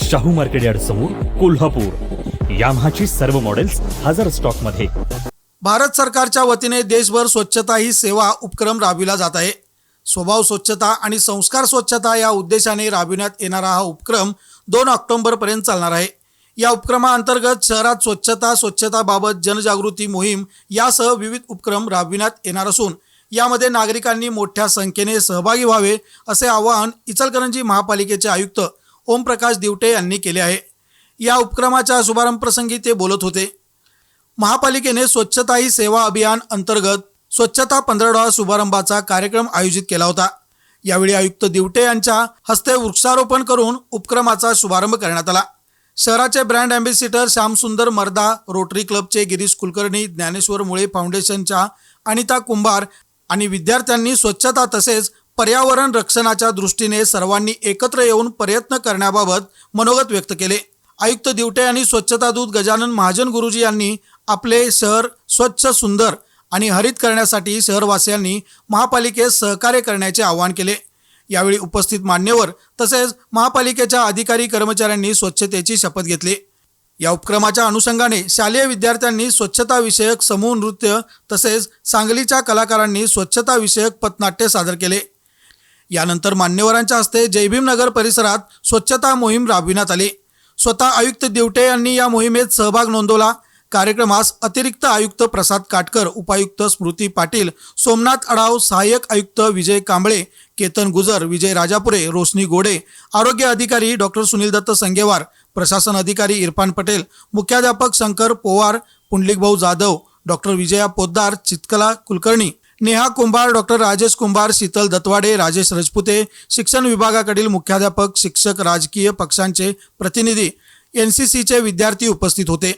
Shahu market yard समोर कोल्हापूर. यामाची सर्व models हजार स्टॉकमध्ये भारत सरकारच्या वतीने देशभर स्वच्छता ही सेवा उपक्रम राबविला जात आहे. स्वभाव स्वच्छता आणि संस्कार स्वच्छता या उद्देशाने राबविण्यात येणारा हा उपक्रम दोन ऑक्टोबरपर्यंत चालणार आहे. या उपक्रमाअंतर्गत शहरात स्वच्छता स्वच्छताबाबत जनजागृती मोहीम यासह विविध उपक्रम राबविण्यात येणार असून यामध्ये नागरिकांनी मोठ्या संख्येने सहभागी व्हावे असे आवाहन इचलकरंजी महापालिकेचे आयुक्त ओमप्रकाश दिवटे यांनी केले आहे. या उपक्रमाच्या शुभारंभ प्रसंगी ते बोलत होते. महापालिकेने स्वच्छता ही सेवा अभियान अंतर्गत स्वच्छता पंधरवडा शुभारंभाचा कार्यक्रम आयोजित केला होता. यावेळी आयुक्त दिवटे यांच्या हस्ते वृक्षारोपण करून उपक्रमाचा शुभारंभ करण्यात आला. शहराचे brand ambassador Shyamsundar Marda rotary क्लबचे गिरीश कुलकर्णी ज्ञानेश्वर मुळे फाउंडेशनच्या अनिता कुंभार आणि विद्यार्थ्यांनी स्वच्छता तसेच पर्यावरण रक्षणाच्या दृष्टीने सर्वांनी एकत्र येऊन प्रयत्न करण्याबाबत मनोगत व्यक्त केले. आयुक्त दिवटे आणि स्वच्छता दूत गजानन महाजन गुरुजी यांनी आपले शहर स्वच्छ सुंदर आणि हरित करण्यासाठी शहरवासियांनी महापालिकेस सहकार्य करण्याचे आवाहन केले. यावेळी उपस्थित मान्यवर तसेच महापालिकेच्या अधिकारी कर्मचाऱ्यांनी स्वच्छतेची शपथ घेतली. या उपक्रमाच्या अनुषंगाने शालेय विद्यार्थ्यांनी स्वच्छताविषयक समूह नृत्य तसेच सांगलीच्या कलाकारांनी स्वच्छताविषयक पथनाट्य सादर केले. यानंतर मान्यवरांच्या हस्ते जयभीम नगर परिसरात स्वच्छता मोहीम राबविण्यात आली. स्वतः आयुक्त दिवटे यांनी या मोहिमेत सहभाग नोंदवला. कार्यक्रमास अतिरिक्त आयुक्त प्रसाद काटकर उपायुक्त स्मृती पाटील सोमनाथ अडाव सहाय्यक आयुक्त विजय कांबळे केतन गुजर विजय राजापुरे रोशनी गोडे आरोग्य अधिकारी डॉक्टर सुनील दत्त संगेवार प्रशासन अधिकारी इरफान पटेल मुख्याध्यापक शंकर पोवार पुंडलिकभाऊ जाधव डॉक्टर विजया पोद्दार चितकला कुलकर्णी नेहा कुंभार डॉक्टर राजेश कुंभार शीतल दत्वाडे राजेश रजपुते शिक्षण विभागाकडील मुख्याध्यापक शिक्षक राजकीय पक्षांचे प्रतिनिधी एन सी सीचे विद्यार्थी उपस्थित होते.